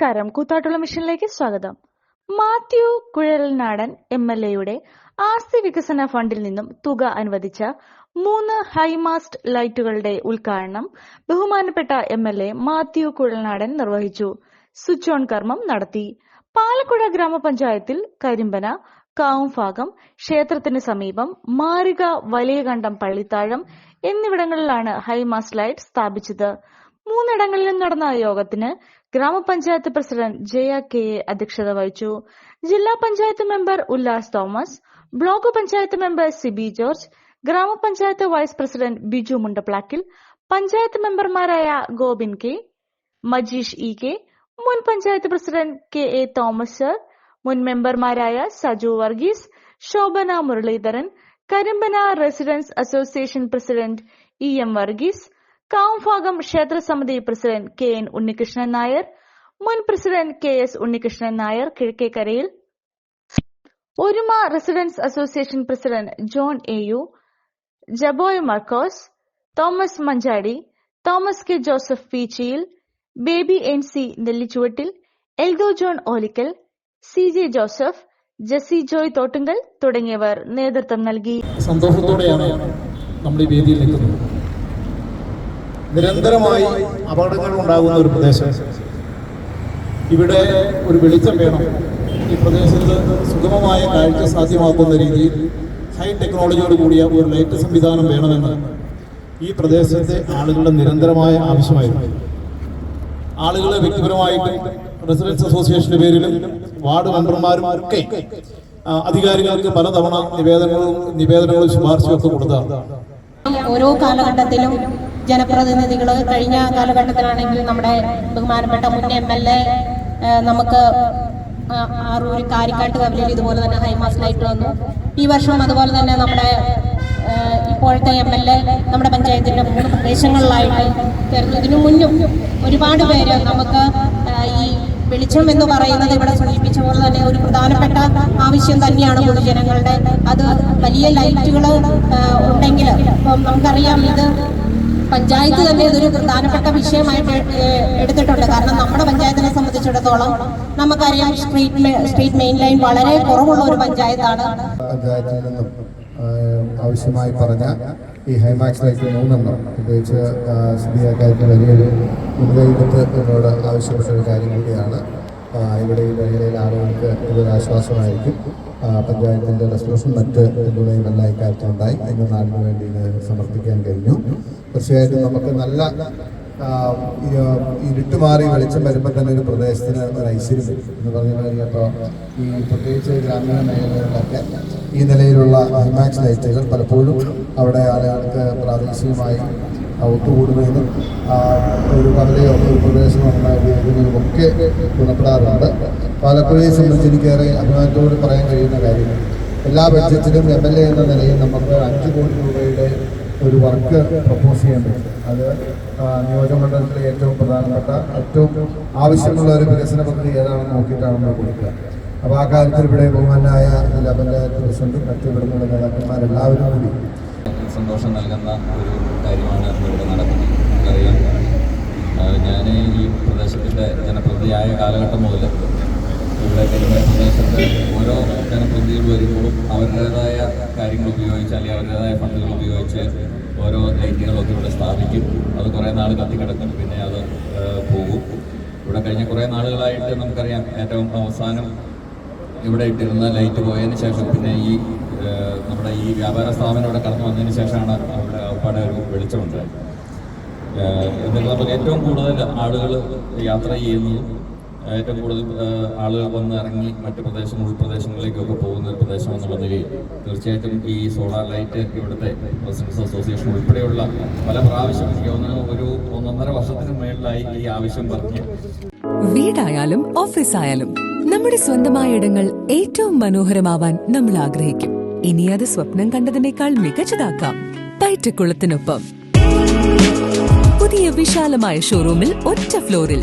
നമസ്കാരം. കൂത്താട്ടുള്ള മിഷനിലേക്ക് സ്വാഗതം. Mathew Kuzhalnadan M L എയുടെ ആസ്തി വികസന ഫണ്ടിൽ നിന്നും തുക അനുവദിച്ച മൂന്ന് ഹൈമാസ്റ്റ് ലൈറ്റുകളുടെ ഉദ്ഘാടനം ബഹുമാനപ്പെട്ട M L A Mathew Kuzhalnadan നിർവഹിച്ചു. സ്വിച്ച് ഓൺ കർമ്മം നടത്തി. പാലക്കുഴ ഗ്രാമപഞ്ചായത്തിൽ കരിമ്പന കാവുംഭാഗം ക്ഷേത്രത്തിന് സമീപം മാരിക വലിയകണ്ടം പള്ളിത്താഴം എന്നിവിടങ്ങളിലാണ് ഹൈമാസ്റ്റ് ലൈറ്റ് സ്ഥാപിച്ചത്. മൂന്നിടങ്ങളിലും നടന്ന യോഗത്തിന് ഗ്രാമപഞ്ചായത്ത് പ്രസിഡന്റ് ജയ കെ അധ്യക്ഷത വഹിച്ചു. ജില്ലാ panchayat member Ullas Thomas block panchayat member Siby George ഗ്രാമപഞ്ചായത്ത് വൈസ് പ്രസിഡന്റ് ബിജു മുണ്ടപ്ലാക്കിൽ പഞ്ചായത്ത് മെമ്പർമാരായ Gobin K Majeesh E K മുൻ panchayat president K A Thomas sir മുൻ മെമ്പർമാരായ Saju Varghese Shobhana Muraleedharan Karimpana residents association president E M Varghese Kavumbhagam ക്ഷേത്രസമിതി president K N Unnikrishnan Nair മുൻ president K S Unnikrishnan Nair കിഴക്കേക്കരയിൽ Oruma residents association president John A U Jaboy Markose Thomas Manjadi Thomas K Joseph Peechiyil Baby N C Nellichuvattil Eldho John Olickal C J Joseph Jessy Joy Thottunkal തുടങ്ങിയവർ നേതൃത്വം നൽകി. സന്തോഷത്തോടെയാണ് നമ്മൾ ഈ വേദിയിൽ നിൽക്കുന്നത്. നിരന്തരമായി അപകടങ്ങൾ ഉണ്ടാകുന്ന ഒരു പ്രദേശം. ഇവിടെ ഒരു വെളിച്ചം വേണം. ഈ പ്രദേശത്ത് സുഗമമായ കാഴ്ച സാധ്യമാക്കുന്ന രീതിയിൽ ഹൈ ടെക്നോളജിയോട് കൂടിയ ഒരു ലൈറ്റ് സംവിധാനം വേണമെന്ന് ഈ പ്രദേശത്തെ ആളുകളുടെ നിരന്തരമായ ആവശ്യമായിരുന്നു. ആളുകളെ വ്യക്തിപരമായിട്ട് റെസിഡൻസ് അസോസിയേഷന്റെ പേരിലും വാർഡ് മെമ്പർമാരും ഒക്കെ അധികാരികൾക്ക് പലതവണ നിവേദനങ്ങളും നിവേദനങ്ങളും ശുപാർശയൊക്കെ കൊടുത്താറുണ്ട് ഓരോ കാലഘട്ടത്തിലും ജനപ്രതിനിധികൾ കഴിഞ്ഞ കാലഘട്ടത്തിലാണെങ്കിൽ നമ്മുടെ ബഹുമാനപ്പെട്ട മുൻ എം എൽ എ നമുക്ക് ആറൂർ കാരിക്കാട്ട് കവലയിൽ ഇതുപോലെ തന്നെ ഹൈമാസിലായിട്ട് വന്നു. ഈ വർഷം അതുപോലെ തന്നെ നമ്മുടെ ഇപ്പോഴത്തെ എം എൽ എ നമ്മുടെ പഞ്ചായത്തിന്റെ മൂന്ന് പ്രദേശങ്ങളിലായിട്ട് ചേർന്നു. ഇതിനു മുന്നും ഒരുപാട് പേര് നമുക്ക് വെളിച്ചം എന്ന് പറയുന്നത് ഇവിടെ സൂചിപ്പിച്ച പോലെ തന്നെ ഒരു പ്രധാനപ്പെട്ട ആവശ്യം തന്നെയാണ് പൊതുജനങ്ങളുടെ അത് വലിയ ലൈറ്റുകൾ ഉണ്ടെങ്കിൽ ഇപ്പം നമുക്കറിയാം ഇത് പഞ്ചായത്ത് തന്നെ ഇതൊരു പ്രധാനപ്പെട്ട വിഷയമായിട്ട് എടുത്തിട്ടുണ്ട്. കാരണം നമ്മുടെ പഞ്ചായത്തിനെ സംബന്ധിച്ചിടത്തോളം നമുക്കറിയാം സ്ട്രീറ്റ് സ്ട്രീറ്റ് മെയിൻ ലൈൻ വളരെ കുറവുള്ള ഒരു പഞ്ചായത്താണ്. ആവശ്യമായി പറഞ്ഞ ഈ ഹൈമാക്സ് ലൈറ്റ് മൂന്നെണ്ണം. പ്രത്യേകിച്ച് സ്ഥിതിയാക്കാർക്ക് വലിയൊരു മുൻകൈയെടുത്ത് എന്നോട് ആവശ്യപ്പെട്ട ഒരു കാര്യം കൂടിയാണ്. ഇവിടെ ഈ മേഖലയിലെ ആളുകൾക്ക് ഇതൊരു ആശ്വാസമായിരിക്കും. പഞ്ചായത്തിന്റെ റെസൊല്യൂഷൻ മറ്റ് പിന്തുണയും എല്ലാം ഇക്കാര്യത്തിലുണ്ടായി. അതിന് നാടിന് വേണ്ടി ഇത് സമർപ്പിക്കാൻ കഴിഞ്ഞു. തീർച്ചയായിട്ടും നമുക്ക് നല്ല ഇരുട്ടുമാറി വെളിച്ചം വരുമ്പോൾ തന്നെ ഒരു പ്രദേശത്തിന് ഒരു ഐശ്വര്യം വരും എന്ന് പറഞ്ഞ കാര്യം. അപ്പോൾ ഈ പ്രത്യേകിച്ച് ഗ്രാമീണ മേഖലകളിലൊക്കെ ഈ നിലയിലുള്ള ഹൈമാക്സ് ലൈറ്റുകൾ പലപ്പോഴും അവിടെ ആളുകൾക്ക് പ്രാദേശികമായി ഒത്തുകൂടുന്നതിനും ഒരു കടലയോ ഒരു പ്രദേശമോ നന്നായി ഉപയോഗിക്കുന്നതിനും ഒക്കെ ഗുണപ്പെടാറുണ്ട്. പാലക്കുഴയെ സംബന്ധിച്ച് എനിക്കേറെ അഭിമാനത്തോട് പറയാൻ കഴിയുന്ന കാര്യം എല്ലാ ബഡ്ജറ്റിലും എം എൽ എ എന്ന നിലയിൽ നമുക്ക് അഞ്ച് കോടി രൂപയുടെ ഒരു വർക്ക് പ്രപ്പോസ് ചെയ്യാൻ പറ്റും. അത് നിയോജകമണ്ഡലത്തിലെ ഏറ്റവും പ്രധാനപ്പെട്ട ഏറ്റവും ആവശ്യമുള്ള ഒരു വികസന പദ്ധതി ഏതാണെന്ന് നോക്കിയിട്ടാണ് നമ്മൾ കൊടുക്കുക. അപ്പോൾ ആ കാര്യത്തിൽ ഇവിടെ ബഹുമാനായ ജില്ലാ പഞ്ചായത്ത് പ്രസിഡന്റും മറ്റു ഇവിടുന്നുള്ള നേതാക്കന്മാരെല്ലാവരും കൂടി. സന്തോഷം നൽകുന്ന ഒരു കാര്യമാണ് ഇവിടെ നടക്കുന്നത്. അറിയാം ഞാൻ ഈ പ്രദേശത്തിന്റെ ജനപ്രതിയായ കാലഘട്ടം മുതൽ ഇവിടെ പ്രദേശത്ത് ഓരോ ജനപ്രതിനിധികൾ വരുമ്പോൾ അവരുടേതായ കാര്യങ്ങൾ ഉപയോഗിച്ച് അല്ലെങ്കിൽ അവരുടേതായ ഫണ്ടുകൾ ഉപയോഗിച്ച് ഓരോ ലൈറ്റുകളൊക്കെ ഇവിടെ സ്ഥാപിക്കും. അത് കുറേ നാൾ കത്തിക്കിടക്കും. പിന്നെ അത് പോകും. ഇവിടെ കഴിഞ്ഞ കുറേ നാളുകളായിട്ട് നമുക്കറിയാം ഏറ്റവും അവസാനം ഇവിടെ ഇട്ടിരുന്ന ലൈറ്റ് പോയതിന് ശേഷം പിന്നെ ഈ നമ്മുടെ ഈ വ്യാപാര സ്ഥാപനം ഇവിടെ കടന്നു വന്നതിന് ശേഷമാണ് അവിടെ അവിടെ ഒരു വെളിച്ചമുണ്ടായത് എന്നിരുന്നാൽ ഏറ്റവും കൂടുതൽ ആളുകൾ യാത്ര ചെയ്യുന്നതും ഏറ്റവും കൂടുതൽ ആളുകൾ വന്ന് ഇറങ്ങി മറ്റു പ്രദേശം ഉൾപ്രദേശങ്ങളിലേക്കൊക്കെ പോകുന്ന ഒരു പ്രദേശം എന്നുള്ള നിലയിൽ തീർച്ചയായിട്ടും ഈ സോളാർ ലൈറ്റ് ഇവിടുത്തെ റെസിഡൻസ് അസോസിയേഷൻ ഉൾപ്പെടെയുള്ള പല പ്രാവശ്യം തോന്നുന്നു ഒരു ഒന്നൊന്നര വർഷത്തിന് മേളിലായി ഈ ആവശ്യം പറഞ്ഞു വീടായാലും ഓഫീസ് ആയാലും നമ്മുടെ സ്വന്തമായ ഇടങ്ങൾ ഏറ്റവും മനോഹരമാവാൻ നമ്മൾ ആഗ്രഹിക്കും. ഇനി അത് സ്വപ്നം കണ്ടതിനേക്കാൾ മികച്ചതാക്കാം. പൈറ്റക്കുളത്തിനൊപ്പം. പുതിയ വിശാലമായ ഷോറൂമിൽ ഒറ്റ ഫ്ലോറിൽ